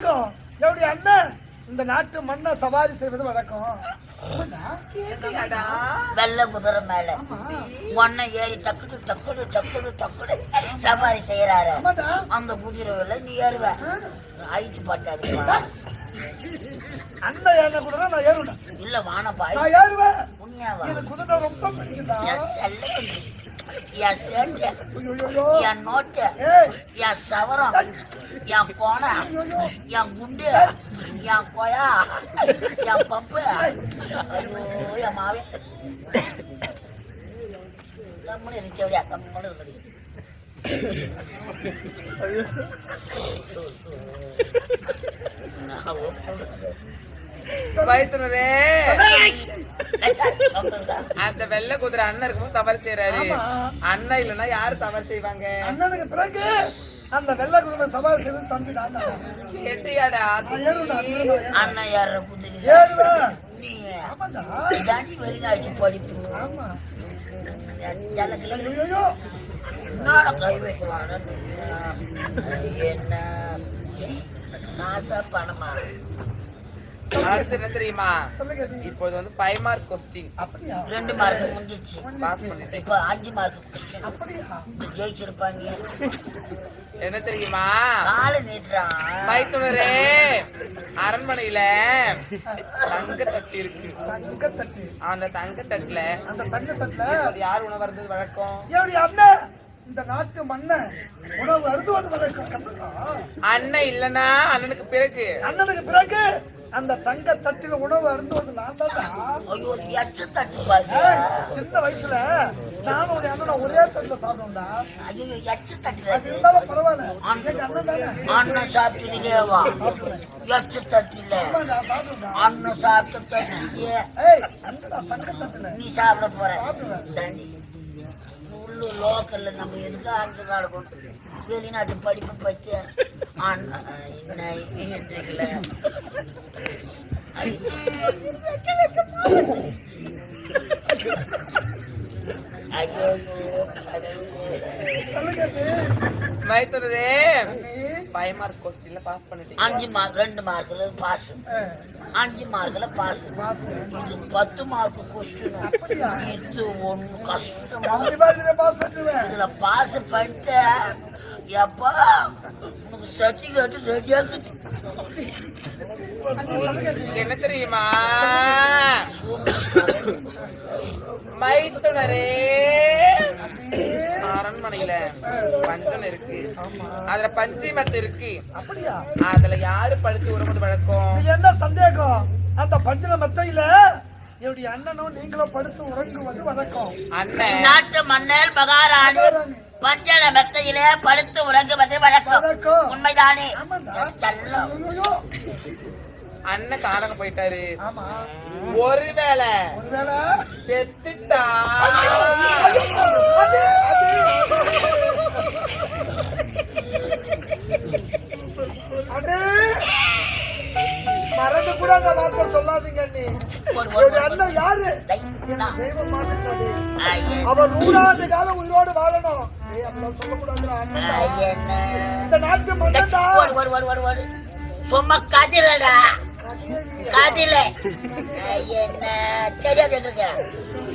என்னுடைய அண்ணன்? இந்த நாட்டு மண்ணை சவாரி செய்வது வழக்கம்? வெள்ளை குதிரை மேல. ஒன்ன ஏறி டக்குனு டக்குனு டக்குனு டக்குனு சவாரி செய்யறாரு. அந்த குதிரையில நீ ஏறுவ. ஐட்டு பட்டாதுப்பா அண்ணன் என்ன குதிரை நான் ஏறுவேன் இல்ல வானப்பா நான் ஏறுவேன். உண்மையாவா எனக்கு குதிரை ரொம்ப பிடிக்குதா என் குட்டி, என் ஐயோ நோட்டு என் சவரம் என் கோணை என் குண்டு என் கொயா என் பம்பு. ஐயோ என் மாவே. கம்முன்னு இருக்கவியா கம்முன்னு இருக்கடி நான் கம்முனுடா. அந்த வெள்ளை குதிரை அண்ணன் இருக்கும்போது சவாரி செய்யறாரு. அண்ணன் இல்லைன்னா யாரு சவாரி செய்வாங்க? அண்ணனுக்கு பிறகு அந்த வெள்ளை குதிரை சவாரி செய்வது தம்பி நான். கேட்டியாடா. அண்ணன் ஏற குதிரை. ஏறுவேன். நீ ஆமாடா. தாண்டி வெளிநாட்டு படிப்பு. என்னோட கை வைக்கிறாங்க? என்ன? சீ, காசா பணமா? அடுத்து என்ன தெரியுமா. இப்போது வந்து ஃபைவ் மார்க் கொஸ்டின் அப்படியா? ரெண்டு மார்க் முடிஞ்சிச்சு பாஸ் பண்ணிட்டேன். இப்ப அஞ்சு மார்க் கொஸ்டின் அப்படியா? ஜெயிச்சிருப்பாங்க. என்ன தெரியுமா? காலை நீட்டுறான் மைத்துனரே அரண்மனையில தங்க தட்டு இருக்கு. தங்க தட்டு. அந்த தங்க தட்டுல அந்த தங்க தட்டுல? அது யார் உணவு வருது வழக்கம்? என்னுடைய அண்ணன் இந்த நாட்டு மண்ணை உணவு அருந்துவது வழக்கம் அண்ணன் இல்லனா அண்ணனுக்கு பிறகு. அண்ணனுக்கு பிறகு? அந்த தங்க தட்டில உணவு அருந்துவது நான் தான் ஐயோ எச்ச தட்டு பாரு சின்ன வயசுல நானும் உடைய அண்ணன் ஒரே தட்டுல சாப்பிடும்டா ஐயோ எச்ச தட்டு அது இருந்தாலும் பரவாயில்ல. எங்க அண்ணன் தானே. அண்ணன் சாப்பிட்டுருக்கேவா எச்ச தட்டு இல்ல. அண்ணன் சாப்பிட்ட தட்டு ஏய் அண்ணடா தங்க தட்டுல நீ சாப்பிட போற. தாண்டி உள்ளு லோக்கல்ல நம்ம எதுக்கு நடக்கும் வெளிநாட்டு படிப்பு பத்தி நீ, ஃபைவ் மார்க் கொஸ்டின்ல பாஸ் பண்ணிட்டீங்க. அஞ்சு மார்க் ரெண்டு மார்க்ல பாஸ் அஞ்சு மார்க்ல பாஸ் பாஸ். இது பத்து மார்க் கொஸ்டின் அப்படியா? இது ஒண்ணு கஷ்டமா இதுல பாஸ் பண்ணிட்ட எப்பா உனக்கு சர்டிபிகேட் ரெடியா இருக்குது அண்ணி, சொல்லுங்க நீ. என்ன தெரியுமா? மைத்துனரே. அரண்மனையில பஞ்சம் இருக்கு. அதுல பஞ்சிமத்து இருக்கு. அப்படியா? அதுல யாரு படுத்து உறவுது வழக்கம்? இது என்ன சந்தேகம்? அந்த பஞ்சன மெத்தையில என்னுடைய அண்ணனும் நீங்களும் படுத்து உறங்குவது வழக்கம். அண்ணன். நாட்டு மன்னர் மகாராணி. பஞ்சல மெத்தையிலே படுத்து உறங்குவது வழக்கம். உண்மைதானே? செல்லம். அண்ணன் காணக போயிட்டாரு. ஒருவேளை செத்துட்டா? அந்த வார்த்தை சொல்லாதீங்க நீ. அண்ணன் யாரு? அவர் நூறாண்டு காலம் உயிரோடு வாழணும்? இந்த நாட்டு மன்னன்டா. ஒரு ஒரு ஒரு ஒரு ஒரு. சும்மா கதிலடா கதில என்ன? தெரியாது எங்களுக்கு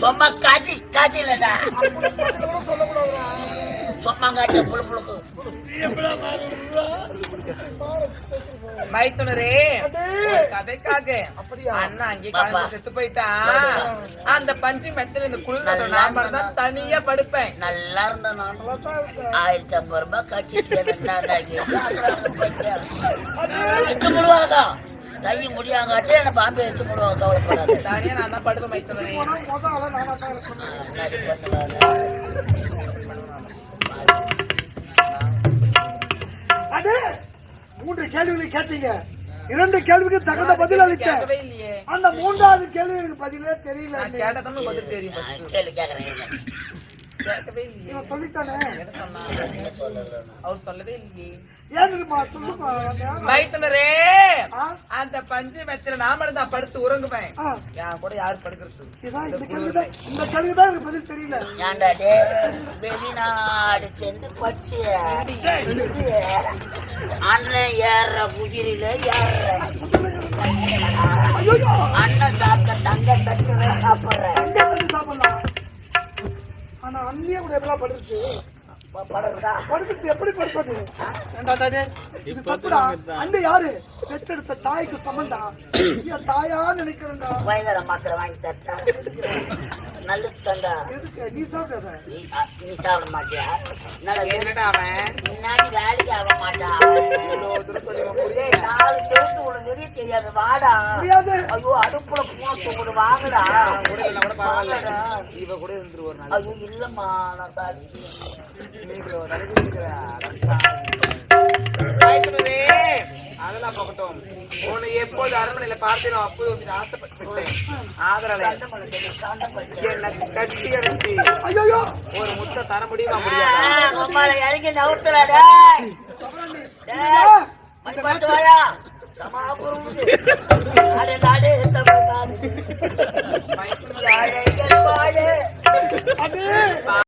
சும்மா கதி கதிலடா அப்படி கூட சொல்லக்கூடாதுடா. சும்மா காட்டு புழு புழுக்கு. மைத்துனரே கதைக்காக. அப்படியா? அண்ணன் அங்கே. காலத்துல செத்து போயிட்டான் அந்த பஞ்சு மெத்தல இந்த நல்லா நான் தான் தனியா படுப்பேன். நல்லா இருந்த நான். நல்லாதான் இருக்கு. ஆயிரத்தி ஐம்பது ரூபாய் கட்டிட்டு தைய முடியாங்காட்டி என்ன பாம்பே எட்டு முடுவாங்க கவலைப்படாது தனியா நான் தான் படுப்பேன் மைத்துனரே மூன்று கேள்விகளை கேட்டீங்க. இரண்டு கேள்விக்கு தகுந்த பதில் அளித்தேன் அந்த மூன்றாவது கேள்வி எனக்கு பதிலே தெரியல கேட்கவே இல்லையே. சொல்லிட்டானே. என்ன சொன்னா சொல்லல அவர் சொல்லவே இல்லையே. ஆ? அந்த பஞ்சு மெத்தில நாம தான் படுத்து உறங்குவேன். என் கூட யாரு படுக்கிறது இந்த கேள்விதான் பதில் தெரியல. ஏன்டா டே? வெளிநாடு சென்று பச்சு அண்ணன் ஏற குதிரையில ஏற அண்ணன் சாப்பிட்ட தங்க தட்டுற சாப்பிடுற ஆனா அண்ணிய கூட எப்படிலாம் படுத்து படுத்து எப்படி படுப்பது அண்ணன் யாரு? பெற்றெடுத்த தாய்க்கு சமந்தா? தாயா நினைக்கிறேன்டா. பயங்கர மாத்திரை வாங்கி தட்டா நல்ல தண்டா எதுக்கு? நீ சாப்பிடாத. நீ சாப்பிட மாட்டியா? முன்னாடி வேலைக்கு ஆக மாட்டான். டேய், நாலு செவத்து உனக்கு வெளியே தெரியாது. வாடா. முடியாது ஐயோ அடுப்புல போட்டு கொடு வாங்கடா. இவ கூட இருந்துரு ஒரு நாள். ஐயோ இல்லம்மா நான் தாடி. பயப்படுறே அதெல்லாம் போகட்டும். உன்னை எப்போது அரண்மனையில பார்த்தேனோ அப்போது உன்னை ஆசைப்பட்டுவிட்டேன் ஆதரவே. என்னை கட்டி அடைச்சி ஐயோ ஒரு முத்த தர முடியுமா முடியாது. சமாபுரம். நாடு, நாடு, தமிழ்நாடு.